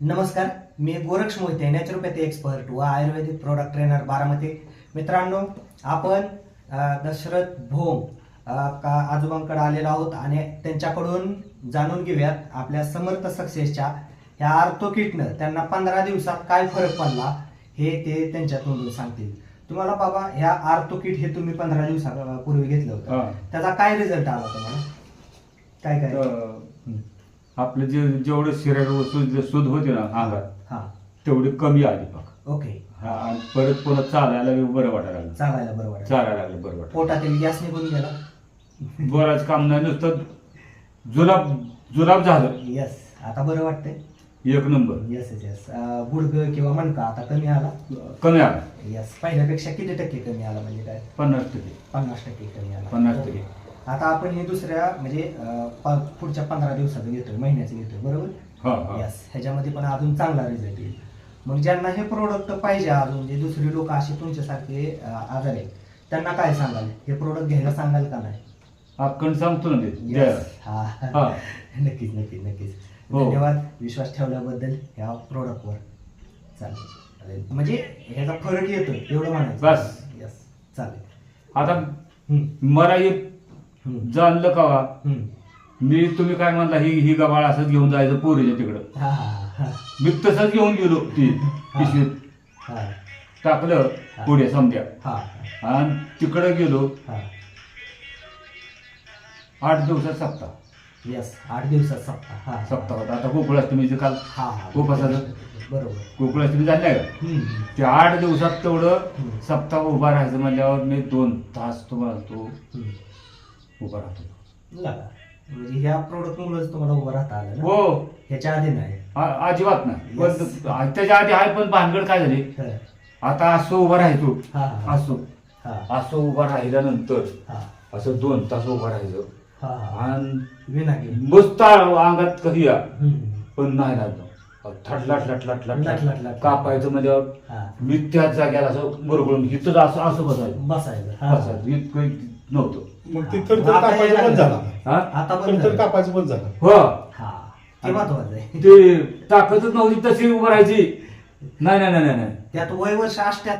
नमस्कार मी Goraksh Mohite naturopathy expert व आयुर्वेदिक प्रोडक्ट ट्रेनर बारामती. मित्रांनो आपण दशरथ भोम का आजोबांकडे आलेलो आहोत आणि त्यांच्याकडून जाणून घेऊयात आपल्या समर्थ सक्सेसच्या ह्या आर्थो किटनं त्यांना पंधरा दिवसात काय फरक पडला हे ते त्यांच्या तोंडून सांगतील. तुम्हाला बाबा ह्या आर्थो किट हे तुम्ही पंधरा दिवसापूर्वी घेतलं होतं. त्याचा काय रिझल्ट आला तुम्हाला? काय काय? आपलं जे जेवढं शरीर सूज सूज होते ना अंगात हा. तेवढी कमी आली बघ. ओके. हा, आणि परत पुन्हा चालायला बरं वाटायला लागलं. चालायला बरं वाटत चालायला लागलं बरं वाटत पोटातील गॅस निघून गेला. बोलायचं काम नाही नुसतं जुलाब जुलाब झालं. यस आता बरं वाटतंय. एक नंबर. येस येस येस गुडघ किंवा मणका आता कमी आला. कमी आला. येस पहिल्यापेक्षा किती टक्के कमी आला म्हणजे काय? पन्नास टक्के. पन्नास टक्के कमी आला. पन्नास. टक्के. आता आपण हे दुसऱ्या म्हणजे अं, प- पुढच्या पंधरा दिवसाचं घेतोय महिन्याचं घेतोय बरोबर? हा हा. यस ह्याच्यामध्ये पण अजून चांगला रिझल्ट येईल. मग ज्यांना हे प्रोडक्ट पाहिजे अजून जे दुसरी लोक असे तुमच्यासारखे अं, आजार आहेत त्यांना काय सांगाल? हे प्रोडक्ट घ्यायला सांगाल का नाही? आपण सांगतो ना ते. Yes. द्यायला. हा. हा. नक्कीच नक्कीच नक्कीच. हो. धन्यवाद. विश्वास ठेवल्याबद्दल ह्या प्रोडक्टवर चालेल. म्हणजे ह्याचा फरक येतो एवढं म्हणायचं. बस. यस चालेल. आता हम्म, मला एक जाणलं कवा. मी तुम्ही काय म्हणला ही ही गबाळ असंच घेऊन जायचं पोरीच्या तिकडं. मी तसंच घेऊन गेलो ती पिशवीत. टाकलं पुढे समजा हा. आणि तिकडे गेलो. आठ दिवसात सप्ताह. यस आठ दिवसात सप्ताह. हा. सप्ताहात आता गोकुळाष्टमीचं काल उपासाचं? बरोबर. गोकुळाष्टमी झाली का. ते आठ दिवसात तेवढं. सप्ताह उभा राहायचं म्हणल्यावर मी दोन तास तुम्हाला तो. उभा राहतो म्हणजे ह्या प्रोडक्ट मुळेच तुम्हाला उभं राहता आलं ना? हो. ह्याच्या आधी नाही. आ- अजिबात नाही. पण. त्याच्या आधी आहे पण भानगड काय झाली? हं. आता असं उभा राहायचो. हा हा. असो. हा. असं उभा राहिल्यानंतर हा. असं दोन तास उभा राहायचं. हा हा. आणि विना गेली मस्त अंगात कधी या? हम्म. पण नाही लागलं थटलाट लटलाट लट, लट, लट. लटलाट कापायचं म्हणजे हा. मी त्याच जाग्याला असं बरगळून इथं असं असं बसायचं. बसायचं. हा. बसायचं. इतकं नव्हतं. मग ते थरथर आता कापायचं यायला बंद झालं. हा? आता पण थरथर कापायचं बंद झालं. हो. हा ते महत्वाचं आहे. ते ताकदच नव्हती तशी उभं राहायची. नाही नाही नाही नाही, नाही. त्यात वय वर्ष अष्ट्याहत्तर